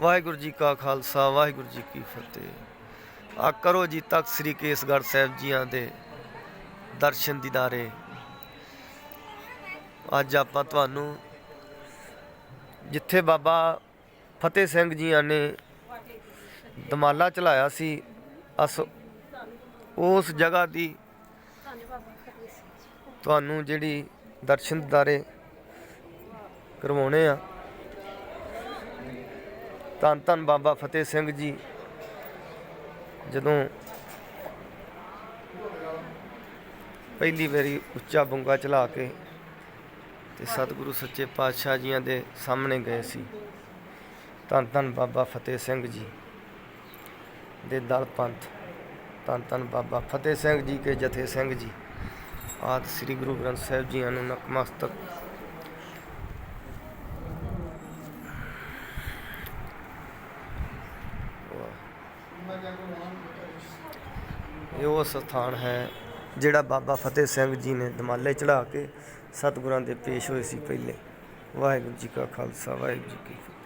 ਵਾਹਿਗੁਰੂ ਜੀ ਕਾ ਖਾਲਸਾ, ਵਾਹਿਗੁਰੂ ਜੀ ਕੀ ਫਤਿਹ। ਆ ਕਰੋ ਜੀ ਤਖਤ ਸ੍ਰੀ ਕੇਸਗੜ੍ਹ ਸਾਹਿਬ ਜੀਆਂ ਦੇ ਦਰਸ਼ਨ ਦੀਦਾਰੇ। ਅੱਜ ਆਪਾਂ ਤੁਹਾਨੂੰ ਜਿੱਥੇ ਬਾਬਾ ਫਤਿਹ ਸਿੰਘ ਜੀਆਂ ਨੇ ਦਮਾਲਾ ਚਲਾਇਆ ਸੀ, ਅਸ ਉਸ ਜਗ੍ਹਾ ਦੀ ਤੁਹਾਨੂੰ ਜਿਹੜੀ ਦਰਸ਼ਨ ਦੀਦਾਰੇ ਕਰਵਾਉਣੇ ਆ। ਧੰਨ ਧੰਨ ਬਾਬਾ ਫਤਿਹ ਸਿੰਘ ਜੀ। ਜਦੋਂ ਪਹਿਲੀ ਵਾਰੀ ਉੱਚਾ ਬੁੰਗਾ ਚਲਾ ਕੇ ਤੇ ਸਤਿਗੁਰੂ ਸੱਚੇ ਪਾਤਸ਼ਾਹ ਜੀਆਂ ਦੇ ਸਾਹਮਣੇ ਗਏ ਸੀ, ਧੰਨ ਧੰਨ ਬਾਬਾ ਫਤਿਹ ਸਿੰਘ ਜੀ ਦੇ ਦਲ ਪੰਥ, ਧੰਨ ਧੰਨ ਬਾਬਾ ਫਤਿਹ ਸਿੰਘ ਜੀ ਕੇ ਜਥੇ ਸਿੰਘ ਜੀ, ਆਦਿ ਸ੍ਰੀ ਗੁਰੂ ਗ੍ਰੰਥ ਸਾਹਿਬ ਜੀਆਂ ਨੂੰ ਨਤਮਸਤਕ ਇਹ ਉਹ ਸਥਾਨ ਹੈ ਜਿਹੜਾ ਬਾਬਾ ਫਤਿਹ ਸਿੰਘ ਜੀ ਨੇ ਦਮਾਲੇ ਚੜਾ ਕੇ ਸਤਿਗੁਰਾਂ ਦੇ ਪੇਸ਼ ਹੋਏ ਸੀ ਪਹਿਲੇ। ਵਾਹਿਗੁਰੂ ਜੀ ਕਾ ਖਾਲਸਾ, ਵਾਹਿਗੁਰੂ ਜੀ ਕੀ ਫਤਿਹ।